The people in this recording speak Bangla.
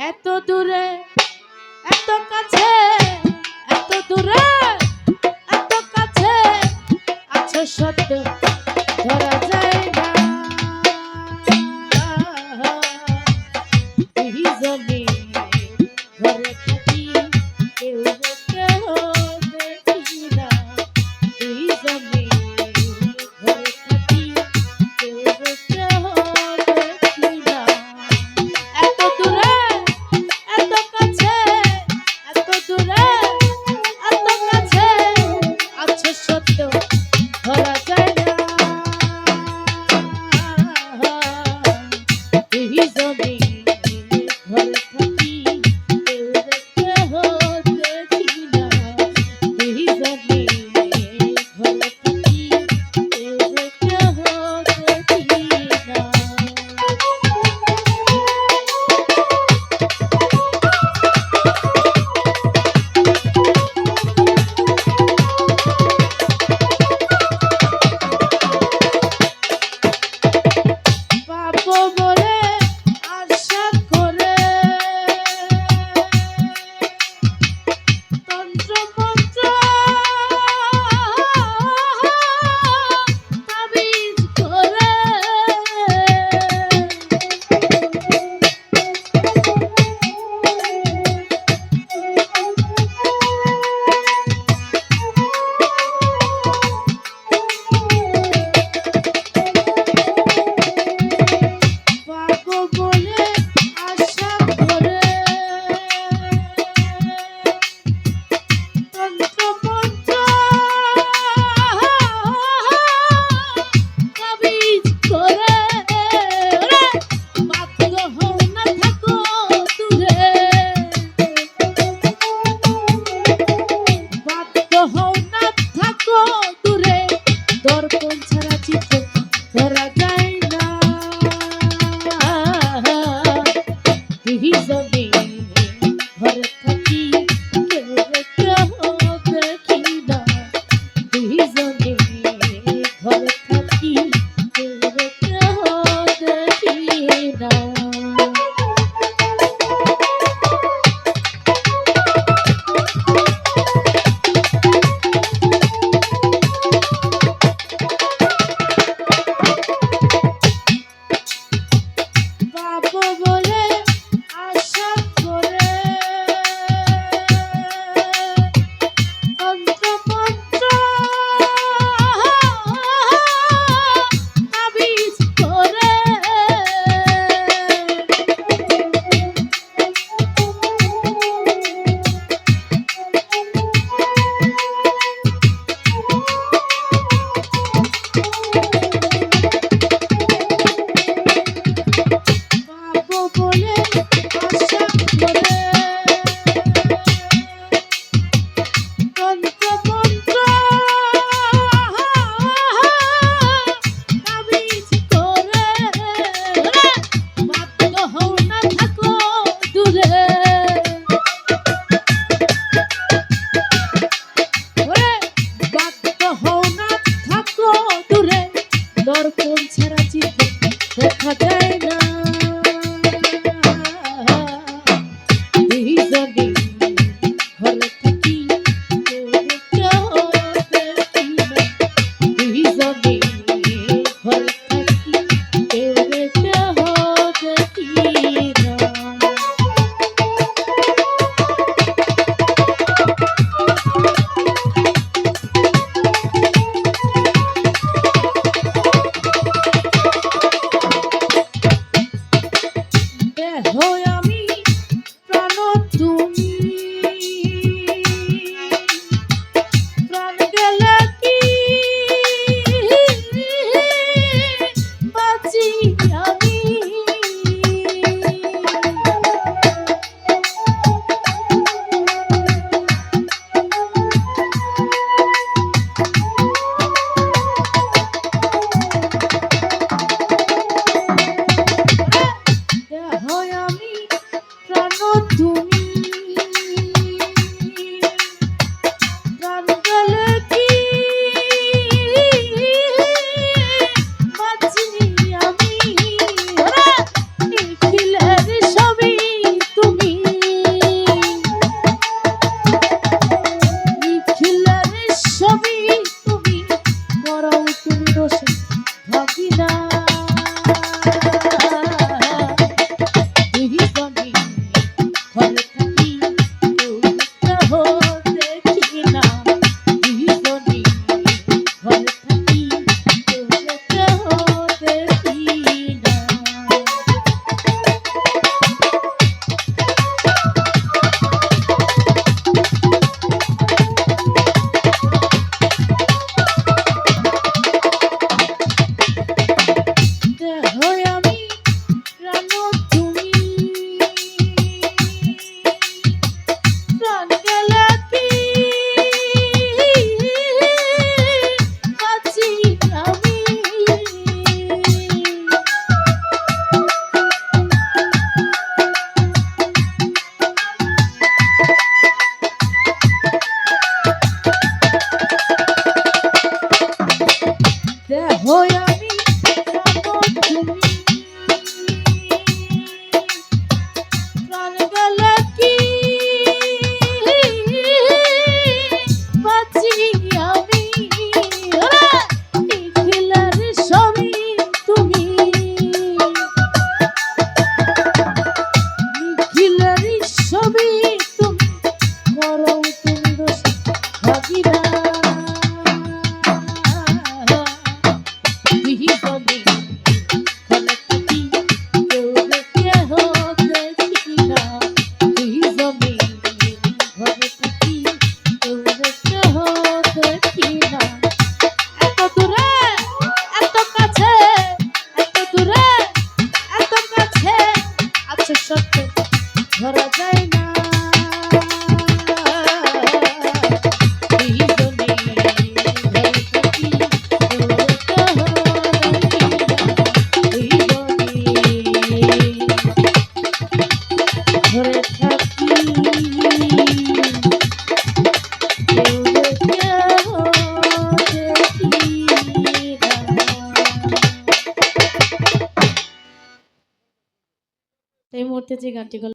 এত দূরে এত কাছে এত দূরে এত কাছে আছো সত্য ধরা যায় না। জমি mejor. Love you. Voy a... যে গানটি